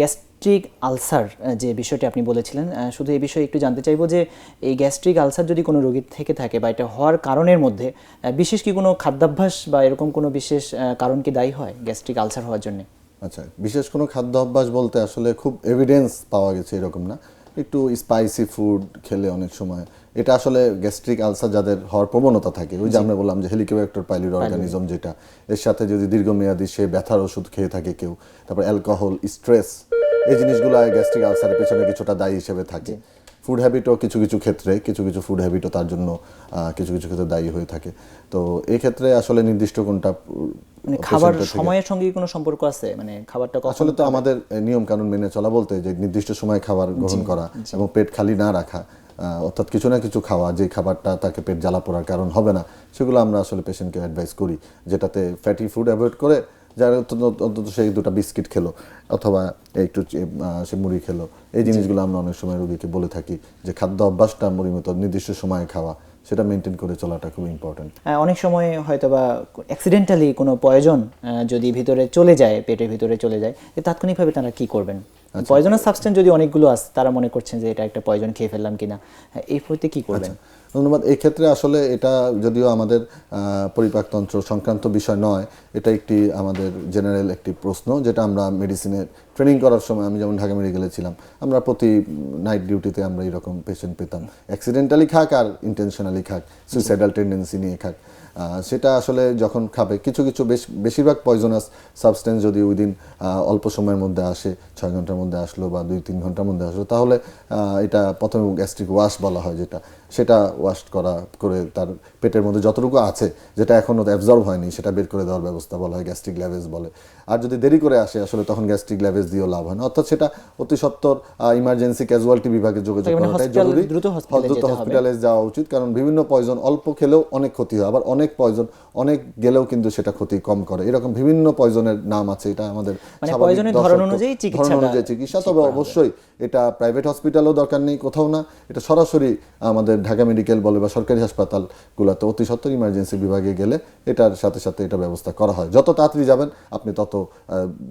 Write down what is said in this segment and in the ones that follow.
Gastric ulcer যে বিষয়টি আপনি বলেছিলেন শুধু এই বিষয়ে একটু জানতে চাইব যে এই গ্যাস্ট্রিক আলসার যদি কোনো রোগীর থেকে থাকে বা এটা হওয়ার কারণের মধ্যে বিশেষ কি কোনো খাদ্যাভ্যাস বা এরকম কোনো বিশেষ কারণ কি দায়ী হয় গ্যাস্ট্রিক আলসার হওয়ার জন্য? আচ্ছা বিশেষ কোনো খাদ্য অভ্যাস বলতে আসলে খুব এভিডেন্স পাওয়া গেছে এরকম না। একটু স্পাইসি ফুড খেলে অনেক সময় এটা আসলে গ্যাস্ট্রিক আলসার যাদের হওয়ার প্রবণতা থাকে। ওই যে আমরা বললাম যে হেলিকোব্যাক্টর পাইলির অর্গানিজম যেটা এর সাথে যদি দীর্ঘমেয়াদী সে ব্যথার ওষুধ খেয়ে থাকে কেউ তারপর অ্যালকোহল স্ট্রেস এই জিনিসগুলো গ্যাস্ট্রিক আলসারের পেছনে কিছুটা দায়ী হিসেবে থাকে। ফুড হ্যাবিটও কিছু কিছু ক্ষেত্রে কিছু কিছু ফুড হ্যাবিটও তার জন্য কিছু কিছু ক্ষেত্রে দায়ী হয়ে থাকে। তো এই ক্ষেত্রে আসলে নির্দিষ্ট কোনটা মানে খাবার সময়ের সঙ্গে কি কোনো সম্পর্ক আছে? মানে খাবারটা আসলে তো আমাদের নিয়ম কানুন মেনে চলা বলতে যে নির্দিষ্ট সময় খাবার গ্রহণ করা এবং পেট খালি না রাখা অর্থাৎ কিছু না কিছু খাওয়া যে খাবারটা তাকে পেট জ্বালা পোড়ার কারণ হবে না সেগুলো আমরা আসলে পেশেন্টকে অ্যাডভাইস করি যেটাতে ফ্যাটি ফুড অ্যাভয়েড করে যার অন্তত- সেই দুটো বিস্কিট খেলো অথবা একটু সে মুড়ি খেলো। এই জিনিসগুলো আমরা অনেক সময় রোগীকে বলে থাকি যে খাদ্য অভ্যাসটা মুড়ি মতো নির্দিষ্ট সময়ে খাওয়া সেটা মেনটেন করে চলাটা খুব ইম্পর্টেন্ট অনেক সময় হয়তো বা অ্যাক্সিডেন্টালি কোনো পয়জন যদি ভিতরে চলে যায় পেটের ভিতরে চলে যায় তাৎক্ষণিকভাবে তারা কি করবেন? পয়জনাস সাবস্টেন্স যদি অনেকগুলো আছে তারা মনে করছেন যে এটা একটা পয়জন খেয়ে ফেললাম কিনা হ্যাঁ, এই প্রতি কি করবেন? ধন্যবাদ। এই ক্ষেত্রে আসলে এটা যদিও আমাদের পরিপাকতন্ত্র সংক্রান্ত বিষয় নয়, এটা একটি আমাদের জেনারেল একটি প্রশ্ন, যেটা আমরা মেডিসিনে ট্রেনিং করার সময় আমি যেমন ঢাকা মেডিকেলে ছিলাম, আমরা প্রতি নাইট ডিউটিতে আমরা এরকম পেশেন্ট পেতাম। অ্যাক্সিডেন্টালি খাক আর ইন্টেনশনালি খাক সুইসাইডাল টেন্ডেন্সি নিয়ে খাক। সেটা আসলে যখন খাবে, কিছু কিছু বেশ, বেশিরভাগ পয়জনাস সাবস্টেন্স যদি উইদিন অল্প সময়ের মধ্যে আসে, ছয় ঘণ্টার মধ্যে আসলো বা দুই, তিন ঘণ্টার মধ্যে আসলো, তাহলে এটা প্রথমে গ্যাস্ট্রিক ওয়াশ বলা হয় যেটা, সেটা ওয়াশ করা করে তার পেটের মধ্যে যতটুকু আছে যেটা এখনও অ্যাবজর্ব হয়নি সেটা বের করে দেওয়ার ব্যবস্থা বলা হয় গ্যাস্ট্রিক ল্যাভেজ বলে। আর যদি দেরি করে আসে আসলে তখন গ্যাস্ট্রিক ল্যাভেজ দিয়েও লাভ হয় না। অর্থাৎ সেটা অতি সত্তর ইমার্জেন্সি ক্যাজুয়ালিটি বিভাগে যোগাযোগ মানে করাটাই জরুরি। দ্রুত। হসপিটালে যাওয়া উচিত কারণ বিভিন্ন পয়জন অল্প খেলেও অনেক ক্ষতি হয়। আবার অনেক পয়জন অনেক গেলেও কিন্তু সেটা ক্ষতি কম করে। এরকম বিভিন্ন পয়জনের নাম আছে এটা আমাদের মানে ধরন অনুযায়ী চিকিৎসা তবে অবশ্যই এটা প্রাইভেট হসপিটালও দরকার নেই কোথাও না। এটা সরাসরি আমাদের ঢাকা মেডিকেল বলে বা সরকারি হাসপাতালগুলোতে অতি সত্তর ইমার্জেন্সি বিভাগে গেলে এটার সাথে সাথে এটা ব্যবস্থা করা হয়। যত তাড়াতাড়ি যাবেন আপনি তত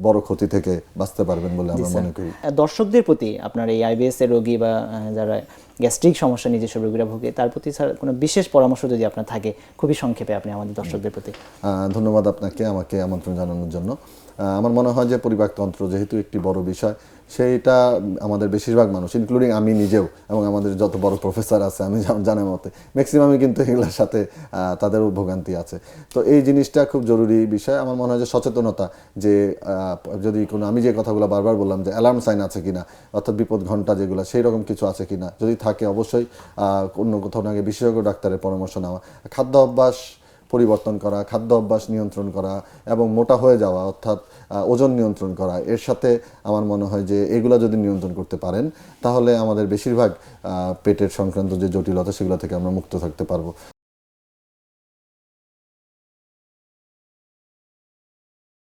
বড় ক্ষতি থেকে বাঁচতে পারবেন বলে আমরা মনে করি। দর্শকদের প্রতি আপনার এই আইবিএস এর রোগী বা যারা গ্যাস্ট্রিক সমস্যা নিজস্ব রোগীরা ভোগে তার প্রতি স্যার কোনো বিশেষ পরামর্শ যদি আপনার থাকে খুবই সংক্ষেপে আপনি আমাদের দর্শকদের প্রতি। ধন্যবাদ আপনাকে আমাকে আমন্ত্রণ জানানোর জন্য। আমার মনে হয় যে পরিপাকতন্ত্র যেহেতু একটি বড় বিষয় সেইটা আমাদের বেশিরভাগ মানুষ ইনক্লুডিং আমি নিজেও এবং আমাদের যত বড় প্রফেসর আছে আমি জানার মতে ম্যাক্সিমামই কিন্তু এগুলোর সাথে আহ, তাদেরও ভোগান্তি আছে। তো এই জিনিসটা খুব জরুরি বিষয়। আমার মনে হয় যে সচেতনতা যে যদি কোনো আমি যে কথাগুলো বারবার বললাম যে অ্যালার্ম সাইন আছে কিনা অর্থাৎ বিপদ ঘণ্টা যেগুলো সেই রকম কিছু আছে কিনা যদি থাকে অবশ্যই অন্য কোথাও গিয়ে বিশেষজ্ঞ ডাক্তারের পরামর্শ নেওয়া। খাদ্য অভ্যাস পরিবর্তন করা, খাদ্য অভ্যাস নিয়ন্ত্রণ করা এবং মোটা হয়ে যাওয়া অর্থাৎ ওজন নিয়ন্ত্রণ করা, এর সাথে আমার মনে হয় যে এগুলো যদি নিয়ন্ত্রণ করতে পারেন, তাহলে আমাদের বেশিরভাগ পেটের সংক্রান্ত যে জটিলতা সেগুলো থেকে আমরা মুক্ত থাকতে পারব।